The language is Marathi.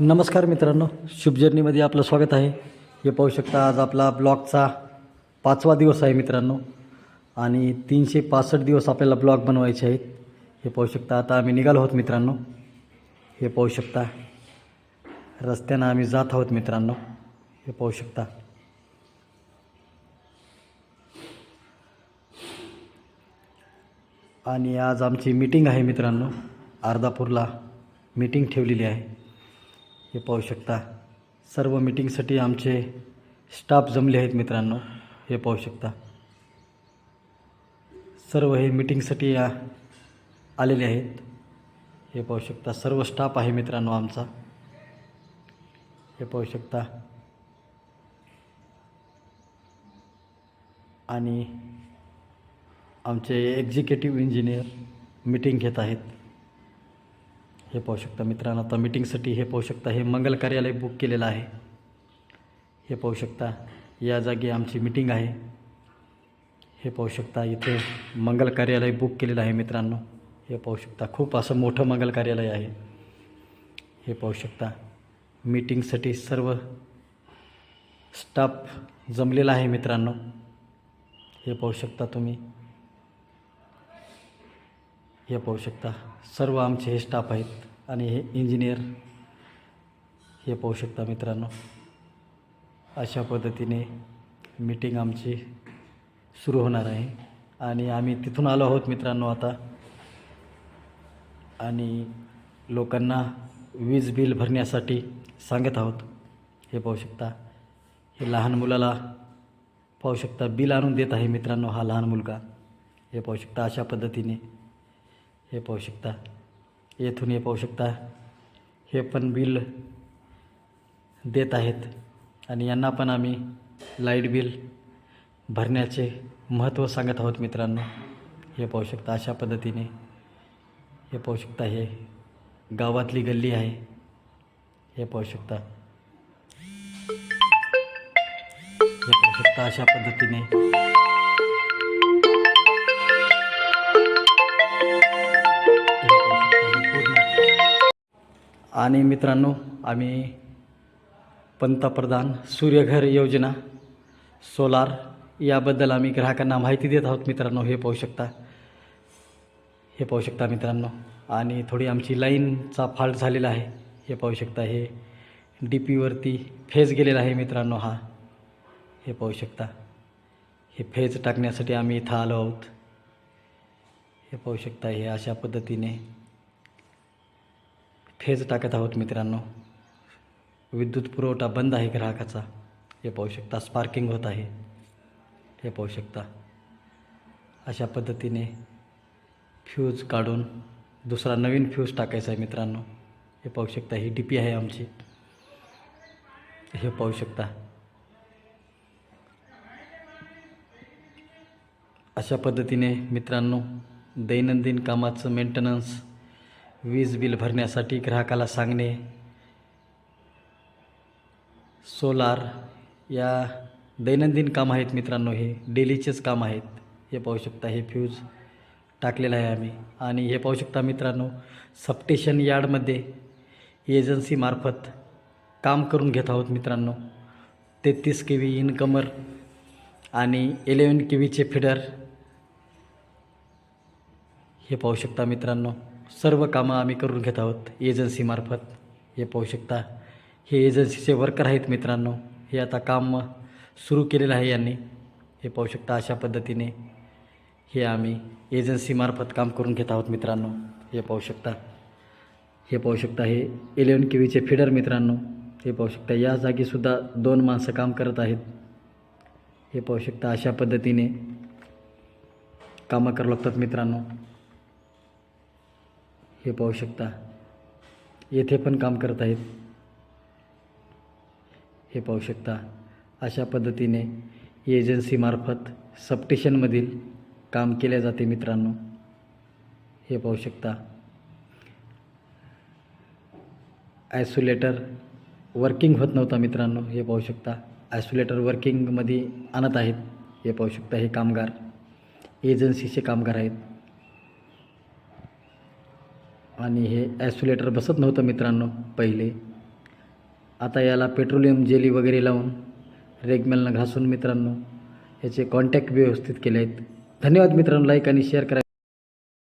नमस्कार मित्रांनो शुभ जर्नीमध्ये आपलं स्वागत आहे. हे पाहू शकता आज आपला ब्लॉगचा पाचवा दिवस आहे मित्रांनो आणि तीनशे पासष्ट दिवस आपल्याला ब्लॉग बनवायचे आहेत. हे पाहू शकता आता आम्ही निघालो आहोत मित्रांनो. हे पाहू शकता रस्त्यानं आम्ही जात आहोत मित्रांनो. हे पाहू शकता. आणि आज आमची मीटिंग आहे मित्रांनो. अर्धापूरला मीटिंग ठेवलेली आहे. हे पाहू शकता. सर्व मीटिंगसाठी आमचे स्टाफ जमले आहेत मित्रांनो. हे पाहू शकता. सर्व हे मीटिंगसाठी आलेले आहेत. हे पाहू शकता. सर्व स्टाफ आहे मित्रांनो आमचा. हे पाहू शकता. आणि आमचे एक्झिक्युटिव्ह इंजिनियर मीटिंग घेत आहेत. हे पाहू शकता मित्रांनो आता मीटिंगसाठी हे पाहू शकता हे मंगल कार्यालय बुक केलेलं आहे. हे पाहू शकता या जागी आमची मीटिंग आहे. हे पाहू शकता इथे मंगल कार्यालय बुक केलेलं आहे मित्रांनो. हे पाहू शकता खूप असं मोठं मंगल कार्यालय आहे. हे पाहू शकता मीटिंगसाठी सर्व स्टाफ जमलेला आहे मित्रांनो. हे पाहू शकता तुम्ही. हे पाहू शकता. सर्व आमचे हे स्टाफ आहेत आणि हे इंजिनियर हे पाहू शकता मित्रांनो. अशा पद्धतीने मीटिंग आमची सुरू होणार आहे. आणि आम्ही तिथून आलो आहोत मित्रांनो आता. आणि लोकांना वीज बिल भरण्यासाठी सांगत आहोत. हे पाहू शकता. हे लहान मुलाला पाहू शकता. बिल आणून देत आहे मित्रांनो हा लहान मुलगा. हे पाहू शकता अशा पद्धतीने. हे पाहू शकता. येथून हे पाहू शकता. हे पण बिल देत आहेत. आणि यांना पण आम्ही लाइट बिल भरण्याचे महत्त्व सांगत आहोत मित्रांनो. हे पाहू शकता अशा पद्धतीने. हे पाहू शकता हे गावातली गल्ली आहे. हे पाहू शकता. हे पाहू शकता अशा पद्धतीने. आणि मित्रांनो आम्ही पंतप्रधान सूर्यघर योजना सोलार याबद्दल आम्ही ग्राहकांना माहिती देत आहोत मित्रांनो हे पाहू शकता. हे पाहू शकता मित्रांनो. आणि थोडी आमची लाईनचा फॉल्ट झालेला आहे. हे पाहू शकता हे डी पीवरती फेज गेलेला आहे मित्रांनो हा. हे पाहू शकता. हे फेज टाकण्यासाठी आम्ही इथं आलो आहोत. हे पाहू शकता हे अशा पद्धतीने फेज टाकत आहोत मित्रांनो. विद्युत पुरवठा बंद आहे ग्राहकाचा. हे पाहू शकता स्पार्किंग होत आहे. हे पाहू शकता. अशा पद्धतीने फ्यूज काढून दुसरा नवीन फ्यूज टाकायचा आहे मित्रांनो. हे पाहू शकता ही डी पी आहे आमची. हे पाहू शकता. अशा पद्धतीने मित्रांनो दैनंदिन कामाचं मेंटेनन्स वीज बिल भरण्यासाठी ग्राहकाला सांगणे. सोलार या दैनंदिन काम आहेत मित्रांनो हे डेलीचेच काम आहेत. हे पाहू शकता हे फ्यूज टाकलेलं आहे आम्ही. आणि हे पाहू शकता मित्रांनो सबस्टेशन यार्डमध्ये एजन्सीमार्फत काम करून घेत आहोत मित्रांनो. तेहतीस के व्ही इनकमर आणि इलेवन के व्हीचे फिडर. हे पाहू शकता मित्रांनो. सर्व कामं आम्ही करून घेत आहोत एजन्सीमार्फत हे पाहू शकता. हे एजन्सीचे वर्कर आहेत मित्रांनो. हे आता काम सुरू केलेलं आहे यांनी. हे पाहू शकता अशा पद्धतीने हे आम्ही एजन्सीमार्फत काम करून घेत आहोत मित्रांनो. हे पाहू शकता. हे पाहू शकता हे इलेवन के व्हीचे फिडर मित्रांनो. हे पाहू शकता. या जागीसुद्धा दोन माणसं काम करत आहेत. हे पाहू शकता अशा पद्धतीने कामं करावं लागतात मित्रांनो. हे पाहू शकता. येथे पण काम करत आहेत. हे पाहू शकता. अशा पद्धतीने एजन्सीमार्फत सबस्टेशनमधील काम केले जाते मित्रांनो. हे पाहू शकता. आयसोलेटर वर्किंग होत नव्हता मित्रांनो. हे पाहू शकता. आयसोलेटर वर्किंगमध्ये आणत आहेत. हे पाहू शकता हे कामगार. एजन्सीचे कामगार आहेत. आणि हे ॲस्युलेटर बसत नव्हतं मित्रांनो पहिले. आता याला पेट्रोलियम जेली वगैरे लावून रेगमेलनं घासून मित्रांनो याचे कॉन्टॅक्ट व्यवस्थित केले आहेत धन्यवाद मित्रांनो लाईक आणि शेअर करा.